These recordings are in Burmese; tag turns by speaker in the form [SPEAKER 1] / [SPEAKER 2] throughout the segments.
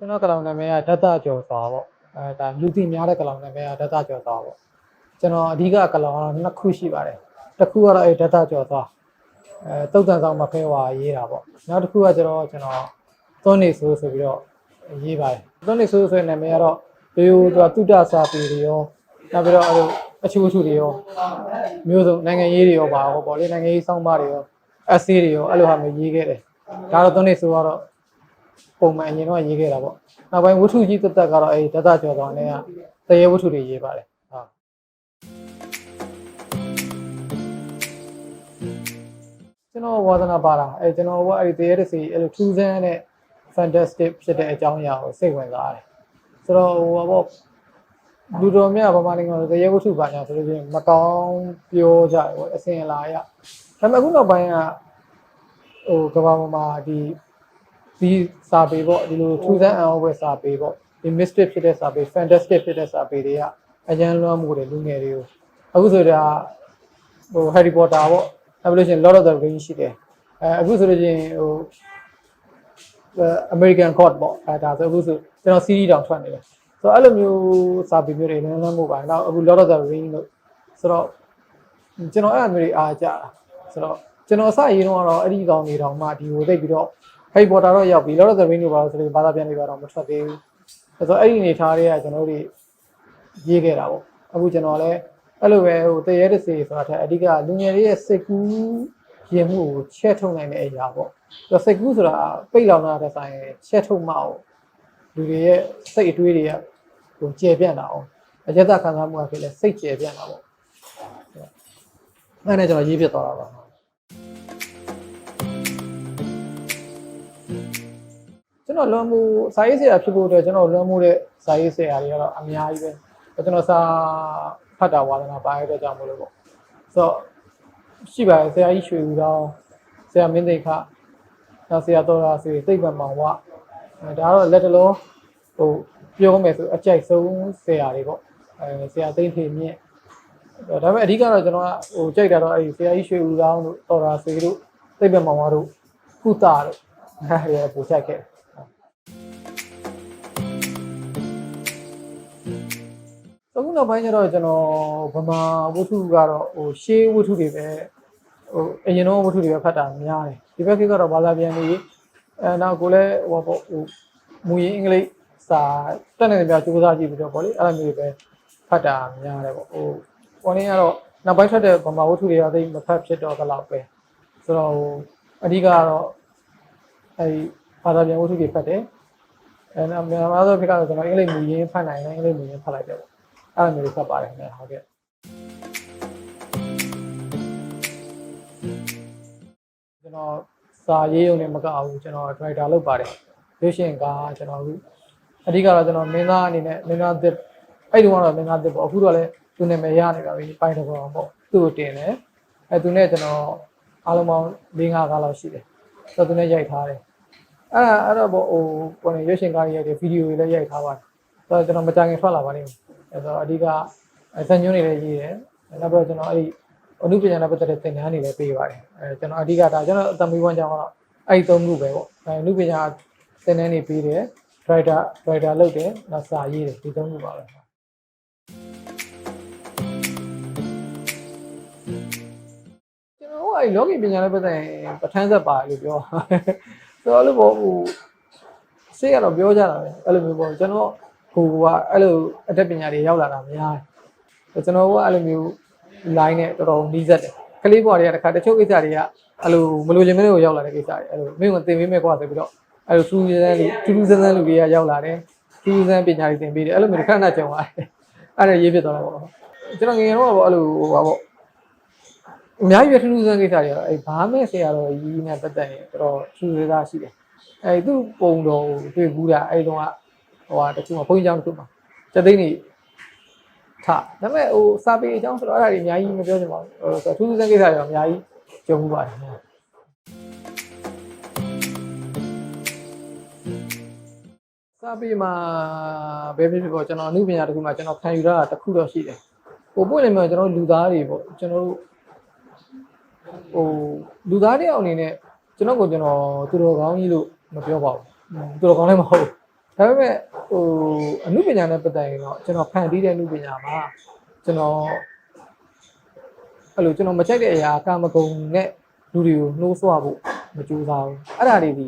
[SPEAKER 1] ကျွန်တော်ကလောင်နာမည်ကဒတ်တကျော်စွာပေါ့အဲဒါလူသိများတဲ့ကလောင်နာမည်ကဒတ်တကျော်စွာပေါ့ကျွန်တော်အဓိကကလောင်ကတော့နှစ်ခုရှိပါတယ်တစ်ခုကတော့အဲဒတ်တကျော်စွာအဲတုတ်တန်ဆောင်မဖဲဝါရေးတာပေါ့နောက်တစ်ခုကကျတော့ကျွန်တော်သွန်းနေဆိုဆိုပြီးတော့ရေးပါတယ်သွန်းနေဆိုဆိုတဲ့နာမည်ကတော့ဘေယိုသူကတုဒ္ဒစာပေတွေရောနောက်ပြီးတော့အဲလိုအချို့အချို့တွေရောမျိုးစုံနိုင်ငံရေးတွေရောပါဟောပေါ့လေနိုင်ငံရေးစောင့်ပါတွေရောအက်ဆေးတွေရောအဲ့လိုဟာမျိုးရေးခဲ့တယ်ဒါတော့သွန်းနေဆိုကတော့ ပုံမှန်အရင်တော့ရေးခဲ့တာပေါ့နောက်ပိုင်းဝတ္ထုကြီးတက်တက်ကတော့အဲဒတကျော်တော်နဲ့ကတရေဝတ္ထုတွေရေးပါတယ်ဟုတ်ကျွန်တော်ဝါသနာပါတာအဲကျွန်တော်ကအဲ့ဒီတရေတစီအဲ့လိုထူးဆန်းတဲ့ fantastic ဖြစ်တဲ့အကြောင်းအရာကိုစိတ်ဝင်စားတယ်ဆိုတော့ဟိုပါပေါ့လူတော်မြတ်ဗမာနိုင်ငံမှာတရေဝတ္ထုပါညာဆိုလို့ရှိရင်မကောင်းပြောကြတယ်ပေါ့အစင်အလာရဒါပေမဲ့အခုနောက်ပိုင်းကဟိုကဘာပေါ်မှာဒီ ဒီစာပေပေါ့ဒီလိုထူးဆန်းအောင်ပဲစာပေပေါ့ဒီ mystic ဖြစ်တဲ့စာပေ fantastic ဖြစ်တဲ့စာပေတွေကအကျဉ်းလွှမ်းမှုတွေလူငယ်တွေကိုအခုဆိုတော့ဟို Harry Potter ပေါ့နောက်ပြီးလို့ရှိရင် Lord of the Rings ရှိတယ်အဲအခုဆိုလို့ရှိရင်ဟို American Court ပေါ့အဲဒါဆိုအခုဆိုကျွန်တော် series တောင်ထွက်နေတယ်ဆိုတော့အဲ့လိုမျိုးစာပေမျိုးတွေနည်းနည်းမှုပါနောက်အခု Lord of the Rings လို့ဆိုတော့ကျွန်တော်အဲ့အမျိုးတွေအားကြတာဆိုတော့ကျွန်တော်အစရေးတော့ကတော့အဲ့ဒီကောင်တွေတောင်မှဒီကိုသိပ်ပြီးတော့ Harry Potter တော့ရောက်ပြီ Lord of the Rings လို့ပါလို့ဆိုလို့ဘာသာပြန်နေပါတော့မထွက်သေးဘူးဆိုတော့အဲ့ဒီအနေထားတွေကကျွန်တော်တို့ရေးခဲ့တာပေါ့အခုကျွန်တော်လည်းအဲ့လိုပဲဟိုတရေတစေဆိုတာထက်အဓိကလူငယ်တွေရဲ့စိတ်ကူးရင်မှုကိုချဲ့ထုတ်နိုင်တဲ့အရာပေါ့ဆိုတော့စိတ်ကူးဆိုတာပိတ်လောင်တာတဲ့ဆိုင်ချဲ့ထုတ်မှအောင်လူတွေရဲ့စိတ်အတွေးတွေကဟိုကျေပြန့်တာအောင်အကျက်ခံစားမှုအဖြစ်လဲစိတ်ကျေပြန့်တာပေါ့အဲ့ဒါနဲ့ကျွန်တော်ရေးပြသွားတာပါ တော်လွန်မှုစာရေးဆရာဖြစ်ဖို့အတွက်ကျွန်တော်လွန်မှုတဲ့စာရေးဆရာတွေကတော့အများကြီးပဲကျွန်တော်စာဖတ်တာဝါသနာပါရတဲ့ကြောင့်မလို့ပေါ့ဆိုတော့ရှိပါတယ်ဆရာကြီးရွှေဦးတောင်းဆရာမင်းသိခနောက်ဆရာတော်ရာစီသိပ္ပံမောင်ဝအဲဒါကတော့လက်တလုံးဟိုပြောမယ်ဆိုအကြိုက်ဆုံးဆရာတွေပေါ့အဲဆရာသိမ့်ထေမြင့်ဒါပေမဲ့အဓိကတော့ကျွန်တော်ကဟိုကြိုက်တာတော့အဲဒီဆရာကြီးရွှေဦးတောင်းတို့တော်ရာစီတို့သိပ္ပံမောင်ဝတို့ကုတာတို့အဲဒီကပို့ချက်ခဲ့ အခုနောက်ပိုင်းကျတော့ကျွန်တော်ဗမာဝတ္ထုကတော့ဟိုရှေးဝတ္ထုတွေပဲဟိုအရင်တော့ဝတ္ထုတွေပဲဖတ်တာများတယ်ဒီဘက်ခေတ်ကတော့ဘာသာပြန်နေအဲနောက်ကိုလည်းဟိုပေါ့ဟိုမူရင်းအင်္ဂလိပ်စာတက်နေတယ်များစူးစမ်းကြည့်ပြီးတော့ပေါ့လေအဲ့လိုမျိုးတွေပဲဖတ်တာများတယ်ပေါ့ဟိုပေါ်နေကတော့နောက်ပိုင်းထွက်တဲ့ဗမာဝတ္ထုတွေကသိမဖတ်ဖြစ်တော့ဘယ်လောက်ပဲဆိုတော့ဟိုအဓိကကတော့အဲဒီဘာသာပြန်ဝတ္ထုတွေဖတ်တယ်အဲနောက်မြန်မာသောခေတ်ကတော့ကျွန်တော်အင်္ဂလိပ်မူရင်းဖတ်နိုင်တယ်အင်္ဂလိပ်မူရင်းဖတ်လိုက်တယ်ပေါ့ အဲ့လိုမျိုးတွေဖတ်ပါတယ်ခင်ဗျာဟုတ်ကဲ့ကျွန်တော်စာရေးရုံနဲ့မကဘူးကျွန်တော် driver လုပ်ပါတယ်ရွှေရှင်ကကျွန်တော်အခုအဓိကတော့ကျွန်တော်မင်းသားအနေနဲ့မင်းသားသစ်အဲ့ဒီကတော့မင်းသားသစ်ပေါ့အခုတော့လည်းသူနာမည်ရနေပါပြီပိုင်းတော့ပေါ့သူ့ကိုတင်တယ်အဲ့သူနဲ့ကျွန်တော်အားလုံးပေါင်း၄၅ကားလောက်ရှိတယ်ဆိုတော့သူနဲ့ရိုက်ထားတယ်အဲ့ဒါအဲ့တော့ဟိုပေါ်နေရွှေရှင်ကားရိုက်တဲ့ဗီဒီယိုတွေလည်းရိုက်ထားပါတယ်ဆို တော့ကျွန်တော်မကြခင်ထွက်လာပါလိမ့်မယ်အဲ့တော့အဓိကဇန်ညွန်းတွေလည်းရေးတယ်နောက်ပြီးတော့ကျွန်တော်အဲ့ဒီအနုပညာနဲ့ပတ်သက်တဲ့သင်တန်းတွေလည်းပေးပါတယ်အဲကျွန်တော်အဓိကဒါကျွန်တော်အတမီဝမ်းကြောင်းကတော့အဲ့ဒီသုံးခုပဲပေါ့အဲအနုပညာသင်တန်းတွေပေးတယ် driver driver လုပ်တယ်နောက်စာရေးတယ်ဒီသုံးခုပါပဲကျွန်တော်ကအဲ့လောကီပညာနဲ့ပတ်သက်ရင်ပဋ္ဌာန်းဆက်ပါလို့ပြောဆိုတော့လို့ပေါ့ဟိုစိတ်ကတော့ပြောကြတာပဲအဲ့လိုမျိုးပေါ့ကျွန်တော် ဟိုကအဲ့လိုအတတ်ပညာတွေရောက်လာတာများတယ်ကျွန်တော်ကအဲ့လိုမျိုး line နဲ့တော်တော်နီးစပ်တယ်ကလေးဘွားတွေကတခါတချို့ကိစ္စတွေကအဲ့လိုမလိုချင်မလို့ရောက်လာတဲ့ကိစ္စတွေအဲ့လိုမင်းကသင်ပေးမယ်ကွာဆိုပြီးတော့အဲ့လိုစူးစမ်းလူတူးတူးဆန်းဆန်းလူတွေကရောက်လာတယ်စူးစမ်းပညာတွေသင်ပေးတယ်အဲ့လိုမျိုးတစ်ခါနာကြုံသွားတယ်အဲ့ဒါရေးဖြစ်သွားတာပေါ့ကျွန်တော်ငယ်ငယ်တော့ပေါ့အဲ့လိုဟိုပါပေါ့အများကြီးပဲထူးထူးဆန်းဆန်းကိစ္စတွေကတော့အဲ့ဘာမဲ့ဆရာတော်ကြီးနဲ့ပတ်သက်ရင်တော်တော်ထူးဆန်းရှိတယ်အဲ့သူ့ပုံတော်ကိုတွေ့ဘူးတာအဲ့တုန်းက ဟိုဟာတခုမှဘုန်းကြီးကျောင်းတစ်ခုမှစက်သိန်းနေထဒါပေမဲ့ဟိုစာပေအကြောင်းဆိုတော့အဲ့ဒါတွေအများကြီးမပြောချင်ပါဘူးဟိုဆိုထူးထူးဆန်းကိစ္စတွေတော့အများကြီးကြုံမှုပါတယ်စာပေမှာဘယ်ဖြစ်ဖြစ်ပေါ့ကျွန်တော်အမှုပညာတစ်ခုမှကျွန်တော်ခံယူရတာတစ်ခုတော့ရှိတယ်ဟိုပွင့်နေမှာကျွန်တော်လူသားတွေပေါ့ကျွန်တော်တို့ဟိုလူသားတွေအောင်အနေနဲ့ကျွန်တော်ကိုကျွန်တော်သူတော်ကောင်းကြီးလို့မပြောပါဘူးသူတော်ကောင်းလည်းမဟုတ်ဘူး ဒါပေမဲ့ဟိုအမှုပညာနဲ့ပတ်သက်ရင်တော့ကျွန်တော်ဖန်တီးတဲ့အမှုပညာမှာကျွန်တော်အဲ့လိုကျွန်တော်မချိုက်တဲ့အရာကာမဂုဏ်နဲ့လူတွေကိုနှိုးဆွဖို့မကြိုးစားဘူးအဲ့ဒါတွေဒီ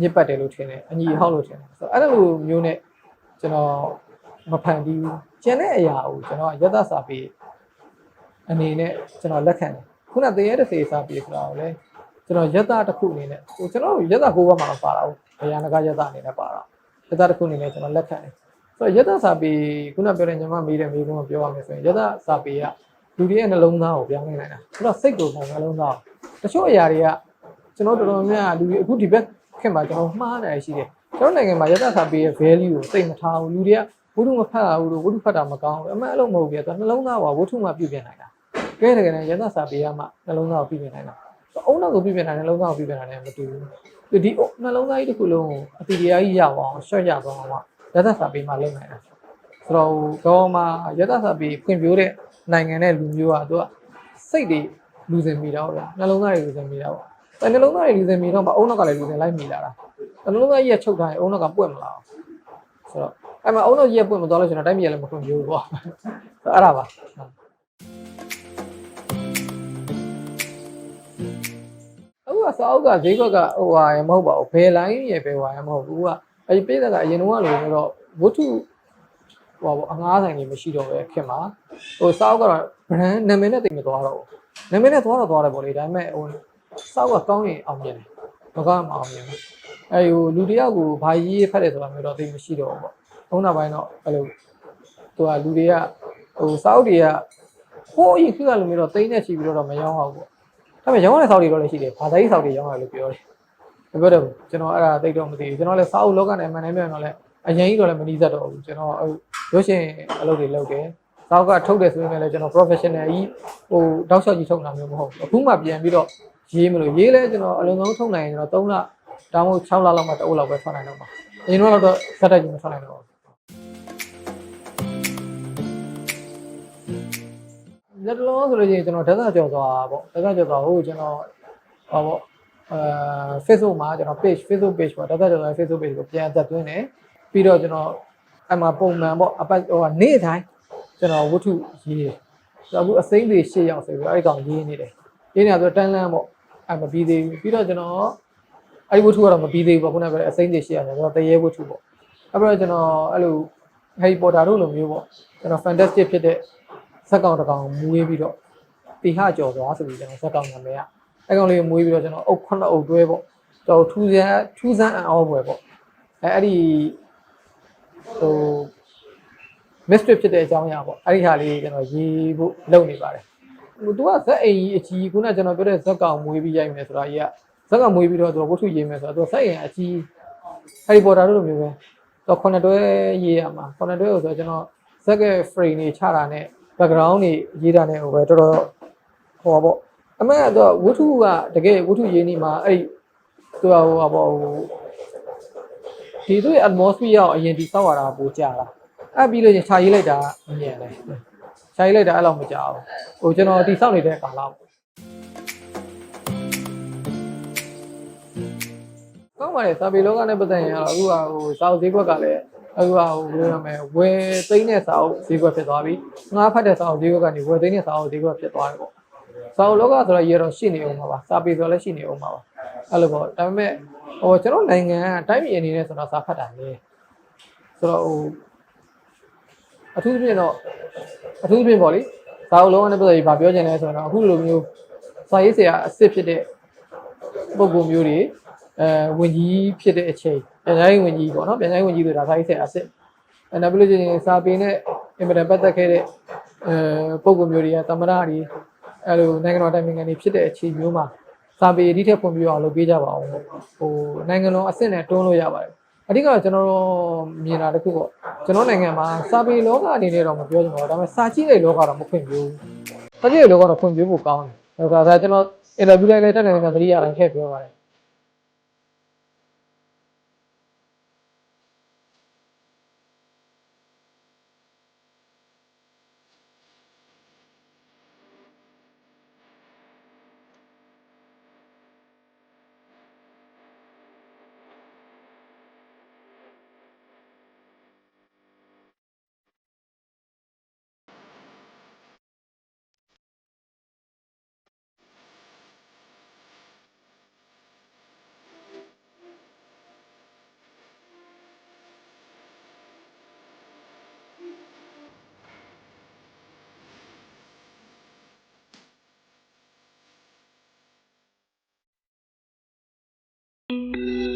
[SPEAKER 1] ညစ်ပတ်တယ်လို့ထင်တယ်အညီဟောက်လို့ထင်တယ်ဆိုတော့အဲ့လိုမျိုးနဲ့ကျွန်တော်မဖန်တီးဘူးကျန်တဲ့အရာကိုကျွန်တော်ရသစာပေအနေနဲ့ကျွန်တော်လက်ခံတယ်ခုနတရေတစေစာပေဆိုတာကိုလည်းကျွန်တော်ယတတစ်ခုအနေနဲ့ဟိုကျွန်တော်ယတကိုဘက်မှာပါတာဟုတ်ဘယန္တကယတအနေနဲ့ပါတာ ယတတစ်ခုအနေနဲ့ကျွန်တော်လက်ခံတယ်ဆိုတော့ယတစာပေခုနပြောတဲ့ညီမမေးတဲ့မေးခွန်းကိုပြောရမယ်ဆိုရင်ယတစာပေကလူတွေရဲ့နှလုံးသားကိုပြောင်းလဲနိုင်တာဆိုတော့စိတ်ကိုပုံနှလုံးသားကိုတချို့အရာတွေကကျွန်တော်တော်တော်များများလူတွေအခုဒီဘက်ခင်မှာကျွန်တော်မှားနေရရှိတယ်ကျွန်တော်နိုင်ငံမှာယတစာပေရဲ့ value ကိုစိတ်မထားဘူးလူတွေကဝိတုမဖတ်ရဘူးလို့ဝိတုဖတ်တာမကောင်းဘူးအမှန်အလုံးမဟုတ်ဘူးပြတော့နှလုံးသားကဝိတုမှပြုပြင်နိုင်တာကဲတကယ်နဲ့ယတစာပေကမှနှလုံးသားကိုပြုပြင်နိုင်တာ အုံနောက်ကိုပြုပြင်နိုင်တယ်နှလုံးသားကိုပြုပြင်နိုင်တယ်မတူဘူးဒီနှလုံးသားကြီးတစ်ခုလုံးကိုအတီတရားကြီးရအောင်ရှော့ရသွားအောင်ယတစာပေမှာလုပ်နိုင်တာဆိုတော့ကောမှာယတစာပေဖွံ့ဖြိုးတဲ့နိုင်ငံနဲ့လူမျိုးကသူကစိတ်တွေလူစင်မိတော့ဗျာနှလုံးသားတွေလူစင်မိတော့ပေါ့အဲနှလုံးသားတွေလူစင်မိတော့မှအုံနောက်ကလည်းလူစင်လိုက်မိလာတာနှလုံးသားကြီးကချုပ်ထားရင်အုံနောက်ကပွက်မလာအောင်ဆိုတော့အဲ့မှာအုံနောက်ကြီးကပွင့်မသွားလို့ကျွန်တော်တိုက်မြရလည်းမဖွင့်ပြဘူးပေါ့အဲ့ဒါပါ စာအုပ်ကဈေးကွက်ကဟိုဟာရမဟုတ်ပါဘူးဘယ်လိုင်းရယ်ဘယ်ဟိုဟာရမဟုတ်ဘူးကအဲ့ပြည်သက်ကအရင်တော့လို့ဆိုတော့ဝတ္ထုဟိုပေါ့အငားဆိုင်တွေမရှိတော့ပဲခင်မှာဟိုစာအုပ်ကတော့ brand နာမည်နဲ့တိတ်မသွားတော့ဘူးနာမည်နဲ့သွားတော့သွားတယ်ပေါ့လေဒါပေမဲ့ဟိုစာအုပ်ကကောင်းရင်အောင်မြင်တယ်မကောင်းမှအောင်မြင်ဘူးအဲဟိုလူတယောက်ကိုဘာရေးဖတ်တယ်ဆိုတာမျိုးတော့သိမရှိတော့ဘူးပေါ့ထုံးတာပိုင်းတော့အဲ့လိုသူကလူတွေကဟိုစာအုပ်တွေကဟိုးအရင်ခေတ်ကလိုမျိုးတော့တိမ့်နဲ့ချီပြီးတော့မရောင်းအောင်ပေါ့ ဒါပေမဲ့ရောင်းရတဲ့စာအုပ်တွေတော့လည်းရှိတယ်ဘာသာရေးစာအုပ်တွေရောင်းရလို့ပြောတယ်မပြောတော့ဘူးကျွန်တော်အဲ့ဒါသိတော့မသိဘူးကျွန်တော်လည်းစာအုပ်လောကနဲ့အမှန်တမ်းပြောရင်တော့လည်းအရင်ကြီးတော့လည်းမနီးစပ်တော့ဘူးကျွန်တော်ရုပ်ရှင်အလုပ်တွေလုပ်တယ်စာအုပ်ကထုတ်တယ်ဆိုရင်လည်းကျွန်တော် professional ကြီးဟိုတောက်လျှောက်ကြီးထုတ်တာမျိုးမဟုတ်ဘူးအခုမှပြန်ပြီးတော့ရေးမလို့ရေးလဲကျွန်တော်အလုံးစုံထုတ်နိုင်ရင်ကျွန်တော်3လတောင်းလို့6လလောက်မှတအုပ်လောက်ပဲထွက်နိုင်တော့ပါအရင်တော့တော့စက်တိုက်ကြီးမထွက်နိုင်တော့ဘူး လက်လုံးဆိုလို့ရှိရင်ကျွန်တော်ဒေသကျော်သွားပေါ့ဒေသကျော်သွားဟိုကျွန်တော်ဟောပေါ့အဲ Facebook မှာကျွန်တော် page Facebook page ပေါ့ဒေသကျော်သွား Facebook page ကိုပြန်သက်သွင်းတယ်ပြီးတော့ကျွန်တော်အမှပုံမှန်ပေါ့အပတ်ဟိုနေ့တိုင်းကျွန်တော်ဝတ္ထုရေးတယ်ဆိုတော့အခုအစိမ့်တွေ၈ရောက်ဆိုပြီးအဲ့ဒီကောင်ရေးနေတယ်ရေးနေတာဆိုတန်းလန်းပေါ့အမပြီးသေးဘူးပြီးတော့ကျွန်တော်အဲ့ဒီဝတ္ထုကတော့မပြီးသေးဘူးပေါ့ခုနကပြောတဲ့အစိမ့်တွေ၈ရောက်ဆိုတော့တရေဝတ္ထုပေါ့အဲ့တော့ကျွန်တော်အဲ့လို Harry Potter တို့လိုမျိုးပေါ့ကျွန်တော် fantastic ဖြစ်တဲ့ ဇက်ကောင်တစ်ကောင်မွေးပြီးတော့တီဟကြော်သွားဆိုပြီးကျွန်တော်ဇက်ကောင်နာမည်ကအဲကောင်လေးမွေးပြီးတော့ကျွန်တော်အုတ်ခုနှစ်အုပ်တွဲပေါ့ကျွန်တော်ထူးဆန်းထူးဆန်းအံ့ဩဖွယ်ပေါ့အဲအဲ့ဒီဟို mystery ဖြစ်တဲ့အကြောင်းအရာပေါ့အဲ့ဒီဟာလေးကျွန်တော်ရေးဖို့လုပ်နေပါတယ်ဟိုသူကဇက်အိမ်ကြီးအကြီးခုနကကျွန်တော်ပြောတဲ့ဇက်ကောင်မွေးပြီးရိုက်မယ်ဆိုတာကြီးကဇက်ကောင်မွေးပြီးတော့သူကဝတ္ထုရေးမယ်ဆိုတော့သူကဇက်အိမ်အကြီး Harry Potter တို့လိုမျိုးပဲတော့ခုနှစ်တွဲရေးရမှာခုနှစ်တွဲကိုဆိုတော့ကျွန်တော်ဇက်က frame တွေချတာနဲ့ background တွေရေးတာနဲ့ဟိုပဲတော်တော်ဟိုပါပေါ့အမှန်ကတော့ဝတ္ထုကတကယ်ဝတ္ထုရေးနေမှာအဲ့သူကဟိုပါပေါ့ဟိုဒီသူ့ရဲ့ atmosphere ကိုအရင်ဒီစောက်ရတာပိုကြာတာအဲ့ပြီးလို့ချင်းခြာရေးလိုက်တာမြင်တယ်ခြာရေးလိုက်တာအဲ့လောက်မကြာဘူးဟိုကျွန်တော်ဒီစောက်နေတဲ့ကာလပေါ့ကောင်းပါလေစာပေလောကနဲ့ပတ်သက်ရင်အခုကဟိုစာအုပ်ဈေးကွက်ကလည်း အခုကဟိုပြောရမယ်ဝယ်သိန်းတဲ့စာအုပ်ဈေးကွက်ဖြစ်သွားပြီငါးဖတ်တဲ့စာအုပ်ဈေးကွက်ကနေဝယ်သိန်းတဲ့စာအုပ်ဈေးကွက်ဖြစ်သွားတယ်ပေါ့စာအုပ်လောကဆိုတော့ရေတော့ရှိနေအောင်ပါပါစာပေဆိုတော့လည်းရှိနေအောင်ပါပါအဲ့လိုပေါ့ဒါပေမဲ့ဟိုကျွန်တော်နိုင်ငံအတိုင်းပြည်အနေနဲ့ဆိုတော့စာဖတ်တာလေဆိုတော့ဟိုအထူးသဖြင့်တော့အထူးသဖြင့်ပေါ့လေစာအုပ်လုံးဝနဲ့ပတ်သက်ပြီးဗာပြောချင်လဲဆိုတော့အခုလိုမျိုးစာရေးဆရာအစ်စ်ဖြစ်တဲ့ပုံပုံမျိုးတွေအဲဝင်ကြီးဖြစ်တဲ့အချိန်ပြန်ချိုင်းဝင်ကြီးပေါ့နော်ပြန်ချိုင်းဝင်ကြီးဆိုတာစာရေးဆရာအစ်စ်အဲနောက်ပြီးလို့ချင်းစာပေနဲ့အင်မတန်ပတ်သက်ခဲ့တဲ့အဲပုံပုံမျိုးတွေကသမရတွေအဲလိုနိုင်ငံတော်တိုင်ပင်ခံတွေဖြစ်တဲ့အချိန်မျိုးမှာစာပေအဓိထက်ဖွံ့ဖြိုးအောင်လုပ်ပေးကြပါအောင်ဟိုနိုင်ငံတော်အစ်စ်နဲ့တွန်းလို့ရပါတယ်အဓိကတော့ကျွန်တော်တို့မြင်တာတစ်ခုပေါ့ကျွန်တော်နိုင်ငံမှာစာပေလောကအနေနဲ့တော့မပြောချင်ပါဘူးဒါပေမဲ့စာကြည့်တဲ့လောကတော့မဖွင့်ပြဘူးစာကြည့်တဲ့လောကတော့ဖွင့်ပြဖို့ကောင်းတယ်ဒါကဒါကျွန်တော်အင်တာဗျူးလိုက်လိုက်တက်တယ်ကသတိရတိုင်းထည့်ပြောပါတယ် Música